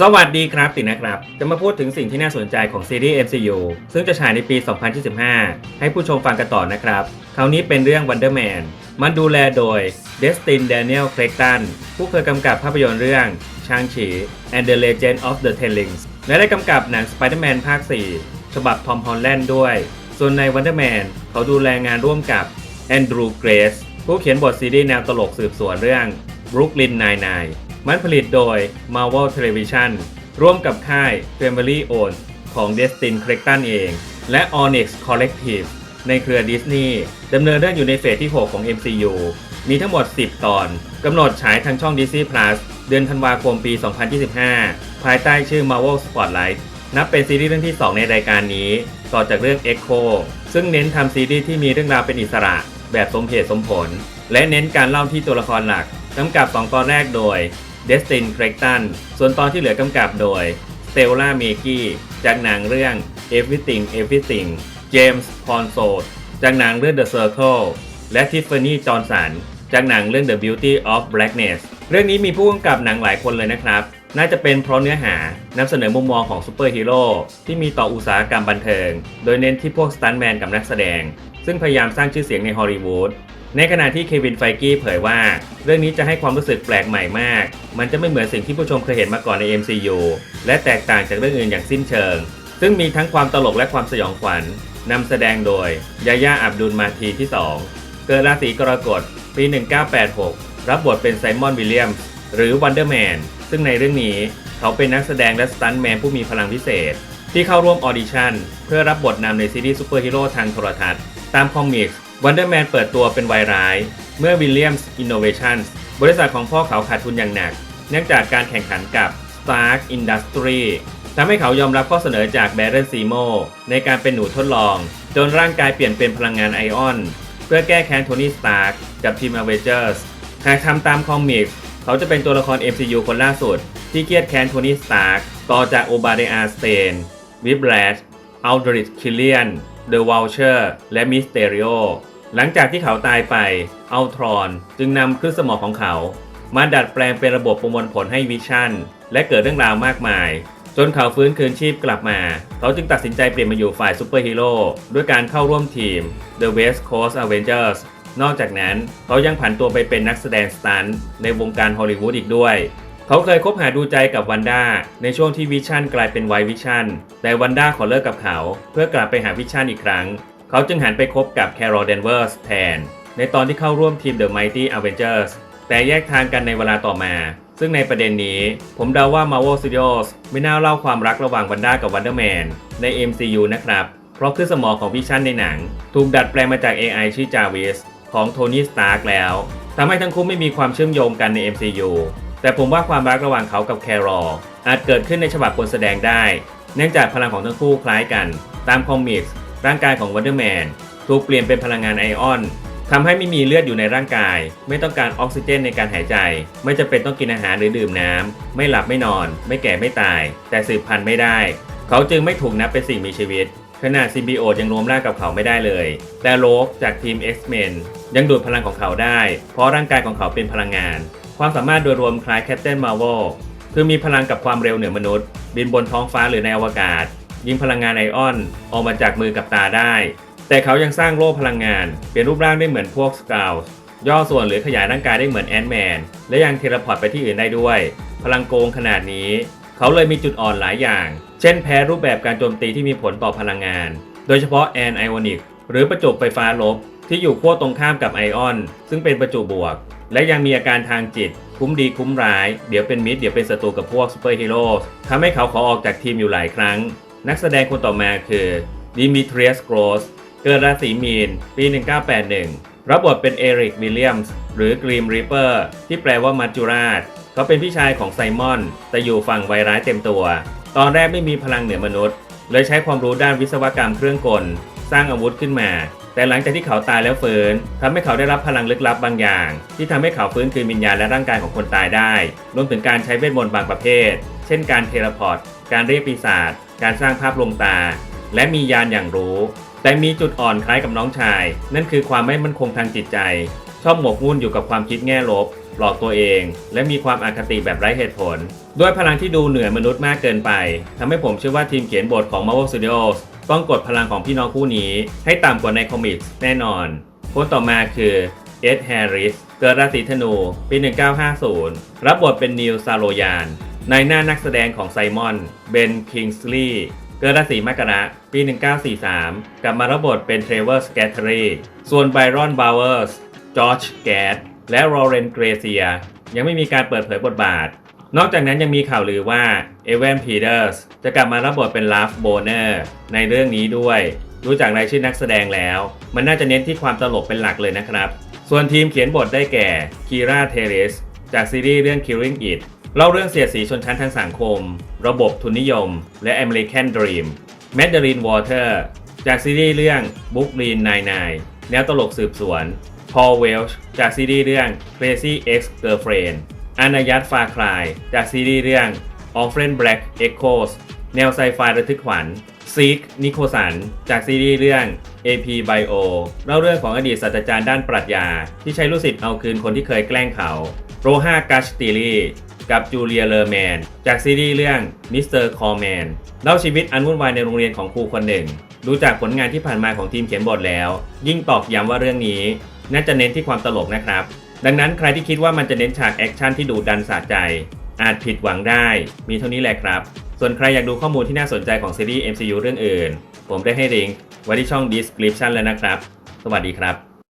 สวัสดีครับตินะครับ จะมาพูดถึงสิ่งที่น่าสนใจของซีรีส์ MCU ซึ่งจะฉายในปี 2025 ให้ผู้ชมฟังกันต่อนะครับ คราวนี้เป็นเรื่อง Wonder Man มันดูแลโดย Destin Daniel Cretton ผู้เคยกำกับภาพยนตร์เรื่อง Shang-Chi and the Legend of the Ten Rings และได้กำกับหนัง Spider-Man ภาค 4 ฉบับทอมฮอลแลนด์ด้วย ส่วนใน Wonder Man เขาดูแลงานร่วมกับ Andrew Grace ผู้เขียนบทซีรีส์แนวตลกสืบสวนเรื่อง Brooklyn Nine-Nine มันผลิตโดย Marvel Television ร่วมกับค่าย Family Own ของ Destin Cretton เอง และ Onyx Collective ในเครือดิสนีย์ดำเนินเรื่องอยู่ในเฟสที่ 6 ของ MCU มีทั้งหมด 10 ตอน กำหนดฉายทางช่อง Disney Plus เดือนธันวาคมปี 2025 ภายใต้ชื่อ Marvel Spotlight นับเป็นซีรีส์เรื่องที่ 2 ในรายการนี้ ต่อจากเรื่อง Echo ซึ่งเน้นทำซีรีส์ที่มีเรื่องราวเป็นอิสระ แบบสมเหตุสมผล และเน้นการเล่าที่ตัวละครหลักกำกับ 2 ตอนแรกโดย Destin Cretton ส่วนตอนที่เหลือกำกับโดย Stella m a k i จากหนังเรื่อง Everything Everything James p o n s o จากหนังเรื่อง The Circle และ Tiffany Johnson จากหนังเรื่อง The Beauty of Blackness เรื่องนี้มีผู้กำกับหนังหลายคนเลยนะครับ น่าจะเป็นเพราะเนื้อหานำเสนอมุมมองของซูเปอร์ฮีโร่ที่มีต่ออุตสาหกรรมบันเทิง โดยเน้นที่พวกสตันแมนกับนักแสดง ซึ่งพยายามสร้างชื่อเสียงในฮอลลีวูด ในขณะที่เควินไฟกี้เผยว่า เรื่องนี้จะให้ความรู้สึกแปลกใหม่มาก มันจะไม่เหมือนสิ่งที่ผู้ชมเคยเห็นมาก่อนใน MCU และแตกต่างจากเรื่องอื่นอย่างสิ้นเชิง ซึ่งมีทั้งความตลกและความสยองขวัญนำแสดงโดยยาย่าอับดุลมาทีที่ 2 เกิดราศีกรกฎปี 1986 รับบทเป็นไซมอนวิลเลียมหรือวันเดอร์แมนซึ่งในเรื่องนี้เขาเป็นนักแสดงและสตันแมนผู้มีพลังพิเศษ ที่เข้าร่วมออดิชั่นเพื่อรับบทนำในซีรีส์ซูเปอร์ฮีโร่ทางโทรทัศน์ตามคอมิกส์ วันเดอร์แมนเปิดตัวเป็นวายร้าย เมื่อวิลเลียมส์อินโนเวชั่นบริษัทของพ่อเขาขาดทุนอย่างหนัก เนื่องจากการแข่งขันกับ Stark Industry ทำให้เขายอมรับข้อเสนอจากแบรนซีโมในการเป็นหนูทดลอง จนร่างกายเปลี่ยนเป็นพลังงานไอออน เพื่อแก้แค้นโทนี่สตาร์กกับทีมอเวเจอร์สหากทำตามคอมิกเขาจะเป็นตัวละคร MCU คนล่าสุด ที่เกลียดแค้นโทนี่สตาร์กต่อจากโอบาเดอาสเตนวิบแลชอัลดริชคิลเลียนเดอะวอลเชอร์และมิสเตริโอ หลังจากที่เขาตายไปอัลทรอน จึงนำคลื่นสมองของเขา มาดัดแปลงเป็นระบบประมวลผลให้วิชั่น และเกิดเรื่องราวมากมาย จนเขาฟื้นคืนชีพกลับมา เขาจึงตัดสินใจเปลี่ยนมาอยู่ฝ่ายซูเปอร์ฮีโร่ด้วยการเข้าร่วมทีม The West Coast Avengers นอกจากนั้นเขายังผันตัวไปเป็นนักแสดงสตันในวงการฮอลลีวูดอีกด้วย เขาเคยคบหาดูใจกับวันด้าในช่วงที่วิชั่นกลายเป็นไววิชั่นแต่วันด้าขอเลิกกับเขา เพื่อกลับไปหาวิชั่นอีกครั้ง เขาจึงหันไปคบกับแคโรลเดนเวอร์สแทน ในตอนที่เข้าร่วมทีม The Mighty Avengers แต่แยกทางกันในเวลาต่อมา ซึ่งในประเด็นนี้ ผมเดาว่า Marvel Studios ไม่น่าเล่าความรักระหว่างวันด้ากับวันเดอร์แมนใน MCU นะครับ เพราะคือสมองของวิชั่นในหนัง ถูกดัดแปลงมาจาก AI ชื่อจาวิสของโทนี่สตาร์กแล้วทำให้ทั้งคู่ไม่มีความเชื่อมโยงกันใน MCU แต่ผมว่าความรักระหว่างเขากับแครอลอาจเกิดขึ้นในฉบับคนแสดงได้ เนื่องจากพลังของทั้งคู่คล้ายกัน ตามคอมิกส์ ร่างกายของวันเดอร์แมนถูกเปลี่ยนเป็นพลังงานไอออนทำให้ไม่มีเลือดอยู่ในร่างกาย ไม่ต้องการออกซิเจนในการหายใจ ไม่จำเป็นต้องกินอาหารหรือดื่มน้ำ ไม่หลับไม่นอน ไม่แก่ไม่ตาย แต่สืบพันธุ์ไม่ได้ เขาจึงไม่ถูกนับเป็นสิ่งมีชีวิต ขนาดซิมบิโอตยังรวมร่างกับเขาไม่ได้เลย แต่โลกจากทีม X-Men ยังดูดพลังของเขาได้ เพราะร่างกายของเขาเป็นพลังงาน ความสามารถโดยรวมคล้ายแคปเตนมาร์เวลคือมีพลังกับความเร็วเหนือมนุษย์ บินบนท้องฟ้าหรือในอวกาศ ยิงพลังงานไอออนออกมาจากมือกับตาได้ แต่เขายังสร้างโล่พลังงาน เปลี่ยนรูปร่างได้เหมือนพวกสกาวย่อส่วนหรือขยายร่างกายได้เหมือนแอนด์แมน และยังเทเลพอร์ตไปที่อื่นได้ด้วย พลังโกงขนาดนี้ เขาเลยมีจุดอ่อนหลายอย่าง เช่นแพ้รูปแบบการโจมตีที่มีผลต่อพลังงาน โดยเฉพาะแอนไอออนิกหรือประจุไฟฟ้าลบ ที่อยู่ขั้วตรงข้ามกับไอออน ซึ่งเป็นประจุบวก และยังมีอาการทางจิต คุ้มดีคุ้มร้าย เดี๋ยวเป็นมิตรเดี๋ยวเป็นศัตรูกับพวกซูเปอร์ฮีโร่ทำให้เขาขอออกจากทีมอยู่หลายครั้ง นักแสดงคนต่อมาคือดิมิทรีสโกรสเกิดราศีมีน ปี 1981 รับบทเป็นเอริกวิลเลียมส์หรือกรีมริปเปอร์ ที่แปลว่ามัจจุราช เขาเป็นพี่ชายของไซมอน แต่อยู่ฝั่งไวร้ายเต็มตัว ตอนแรกไม่มีพลังเหนือมนุษย์ เลยใช้ความรู้ด้านวิศวกรรมเครื่องกล สร้างอาวุธขึ้นมา แต่หลังจากที่เขาตายแล้วฟื้นทำให้เขาได้รับพลังลึกลับบางอย่าง ที่ทำให้เขาฟื้นคืนวิญญาณและร่างกายของคนตายได้ รวมถึงการใช้เวทมนต์บางประเภท เช่นการเทเลพอร์ต การเรียกปีศาจการสร้างภาพลวงตา และมียานอย่างรู้ แต่มีจุดอ่อนคล้ายกับน้องชาย นั่นคือความไม่มั่นคงทางจิตใจ ชอบหมกมุ่นอยู่กับความคิดแง่ลบ หลอกตัวเอง และมีความอคติแบบไร้เหตุผล ด้วยพลังที่ดูเหนือมนุษย์มากเกินไปทำให้ผมเชื่อว่าทีมเขียนบทของ Marvel Studios ต้องกดพลังของพี่น้องคู่นี้ ให้ต่ำกว่าในคอมิกแน่นอนคนต่อมาคือเอ็ดแฮร์ริส เกิดราศีธนู ปี 1950 รับบทเป็นนิวซาโลยาน ในหน้านักแสดงของไซมอน เบน คิงส์ลีย์เกิดราศีมกราปี 1943 กลับมารับบทเป็นเทรเวอร์สแกตเทอรีส่วนไบรอน บาวเวอร์ส จอร์จ แกดและโรเรน เกรเซีย ยังไม่มีการเปิดเผยบทบาท นอกจากนั้นยังมีข่าวลือว่า เอเวนพีเตอร์สจะกลับมารับบทเป็นลาฟโบเนอร์ในเรื่องนี้ด้วยดูจากรายชื่อนักแสดงแล้ว มันน่าจะเน้นที่ความตลกเป็นหลักเลยนะครับ ส่วนทีมเขียนบทได้แก่คีราเทเรสจากซีรีส์เรื่อง Killing It เล่าเรื่องเสียดสีชนชั้นทางสังคม ระบบทุนนิยม และ American Dream แมดเดลินวอเตอร์จากซีรีส์เรื่อง Book l e a n 99 แนวตลกสืบสวนพอลเวลช์จากซีรีส์เรื่อง Crazy Ex Girlfriend อานายัตฟาคลาย จากซีรีส์เรื่อง o f f r e n Black Echoes แนวไซไฟระทึกขวัญซีกนิโคสัน จากซีรีส์เรื่อง AP Bio เล่าเรื่องของอดีตศาสตราจารย์ด้านปรัชญา ที่ใช้ลูกศิษย์เอาคืนคนที่เคยแกล้งเขา โรฮากัชติลี กับจูเลียเลอร์แมน จากซีรีส์เรื่อง Mr. Callman เล่าชีวิตอันวุ่นวายในโรงเรียนของครูคนหนึ่ง ดูจากผลงานที่ผ่านมาของทีมเขียนบทแล้ว ยิ่งตอกย้ำว่าเรื่องนี้ น่าจะเน้นที่ความตลกนะครับ ดังนั้นใครที่คิดว่ามันจะเน้นฉากแอคชั่นที่ดูดันสะใจ อาจผิดหวังได้ มีเท่านี้แหละครับ ส่วนใครอยากดูข้อมูลที่น่าสนใจของซีรีส์ MCU เรื่องอื่น ผมได้ให้ลิงก์ไว้ที่ช่อง description แล้วนะครับ สวัสดีครับ